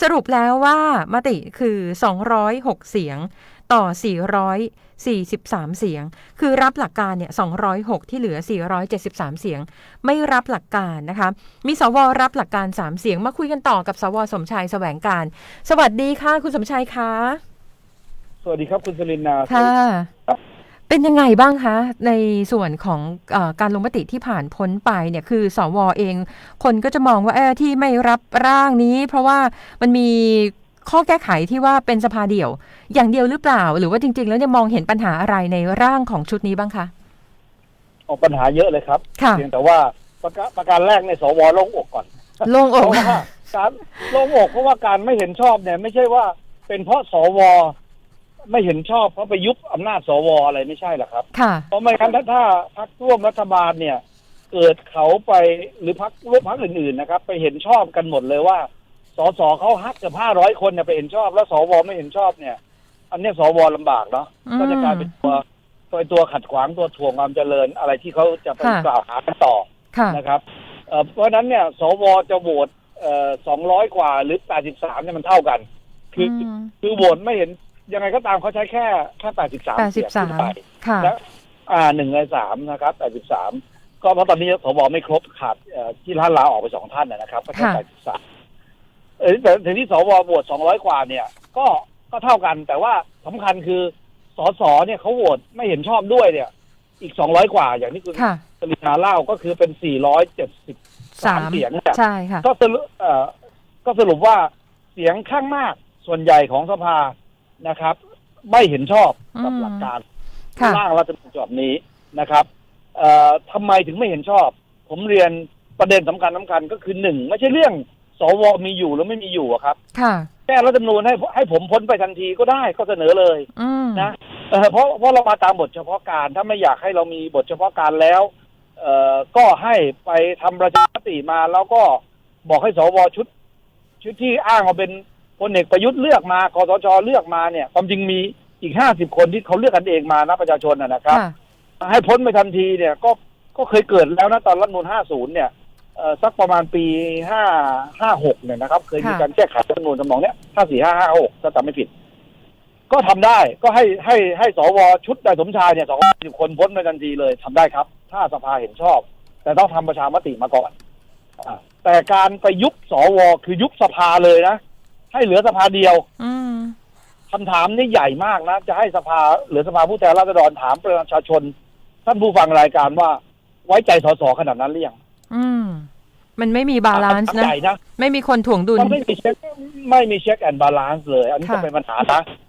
สรุปแล้วว่ามติคือ 206 เสียงต่อ 443 เสียง คือรับหลักการเนี่ย 206 ที่เหลือ 473 เสียง ไม่รับหลักการนะคะ มีสวรับหลักการ 3 เสียง มาคุยกันต่อกับสวสมชายแสวงการ สวัสดีค่ะ คุณสมชายคะ สวัสดีครับคุณสลินนาค่ะครับ เป็นยังไงบ้างคะ ในส่วนของเออการลงมติที่ผ่านพ้นไปเนี่ยคือสวเอง คนก็จะมองว่าเออที่ไม่รับร่างนี้ เพราะว่ามันมีข้อแก้ไขที่ว่าเป็นสภาเดี่ยว อย่างเดียวหรือเปล่า หรือว่าจริง ๆ แล้วเนี่ยมองเห็นปัญหาอะไรในร่างของชุดนี้บ้างคะออกปัญหาเยอะเลยครับค่ะเพียงแต่ว่าประการประการแรกในยสวโลงอกก่อนโลงเพอกราะว่าการโลงอกเพราะว่าการไม่เห็นชอบเนี่ย ไม่ใช่ว่าเป็นเพราะสว ไม่เห็นชอบเพราะไปยุบอำนาจสวอะไรไม่ใช่หรอกครับ ค่ะ เพราะไม่งั้นถ้าถ้าพรรคร่วมรัฐบาลเนี่ย เกิดเขาไปหรือพรรคร่วมพรรคอื่นๆนะครับ ไปเห็นชอบกันหมดเลยว่าสสเขาฮักเกือบห้าร้อยคนเนี่ยไปเห็นชอบ แล้วสวไม่เห็นชอบเนี่ย อันเนี้ยสวลำบากเนาะอืม ก็จะกลายเป็นตัวตัวตัวขัดขวางตัวถ่วงความเจริญอะไรที่เขาจะไปค่ะ กล่าวหากันต่อ ค่ะ นะครับเอ่อเพราะฉะนั้นเนี่ย สวจะโหวตสองร้อยกว่าหรือแปดสิบสามเนี่ยมันเท่ากัน คืออม คือโหวตไม่เห็น ยังไงก็ตามเขาใช้แค่แค่แปดสิบสามแปดสิเสียบงสาขึ้นมไปค่ะ แล้วอ่าหนึ่งในสามนะครับแปดสิบสามก็เพราะตอนนี้สวไม่ครบขาดเอ่อที่ท่านลาออกไปสองท่านนะนะครับก็แค่ค่ะแปดสิบสามเออแต่ถึงที่สวโหวตสองร้อยกว่าเนี่ย ก็ก็เท่ากัน แต่ว่าสำคัญคือสสเนี่ยเขาโหวตไม่เห็นชอบด้วยเนี่ย อีกสองร้อยกว่าอย่างที่คุณค่ะสลินาเล่าก็คือเป็นสี่ร้อยเจ็ดสิบสามเสียงเนี่ย ใช่ค่ะ ก็สรุปเอ่อก็สรุปว่าเสียงข้างมากส่วนใหญ่ของสภา นะครับ ไม่เห็นชอบกับอืมหลักการค่ะ ร่างรัฐธรรมนูญฉบับนี้นะครับเอ่อทำไมถึงไม่เห็นชอบ ผมเรียนประเด็นสำคัญสำคัญก็คือหนึ่งไม่ใช่เรื่องสวมีอยู่หรือไม่มีอยู่อะครับค่ะ แก้รัฐธรรมนูญให้ให้ผมพ้นไปทันทีก็ได้ก็เสนอเลย อืมนะ เออเพราะเพราะเรามาตามบทเฉพาะการ ถ้าไม่อยากให้เรามีบทเฉพาะการแล้วเอ่อก็ให้ไปทำประชามติมาแล้วก็บอกให้สวชุด ชุดที่อ้างว่าเป็นพ ลเอกประยุทธ์เลือกมาคอสชเลือกมาเนี่ยความจริงมีอีกห้าสิบคนที่เขาเลือกกันเองมานะประชาชนนะนะครับค่ะให้พ้นไปทันทีเนี่ยก็ก็เคยเกิดแล้วนะตอนรัฐธรรมนูล50เนี่ยเอ่อสักประมาณปี5 56เนี่ยนะครับ เคยมีค่ะการแก้ไขรัฐธรรมนูญทำนองเนี้ย54 5 56ถ้าจำไม่ผิด ก็ทำได้ก็ให้ให้ให้สวชุดนายสมชายเนี่ย210คนพ้นไปทันทีเลยทำได้ครับ ถ้าสภาเห็นชอบ แต่ต้องทำประชามติมาก่อนอ่าแต่การไปยุบสวคือยุบสภาเลยนะ ให้เหลือสภาเดียวอืมคำถามนี่ใหญ่มากนะ จะให้สภาหรือสภาผู้แทนราษฎรถามประชาชน ท่านผู้ฟังรายการว่า ไว้ใจสสขนาดนั้นหรือยังอืมมันไม่มีบาลานซ์คำถมนะใหญ่นะ ไม่มีคนถ่วงดุลมันไม่มีเช็คไม่มีเช็คแอนด์บาลานซ์เลย อันนี้ค่ะจะเป็นปัญหานะ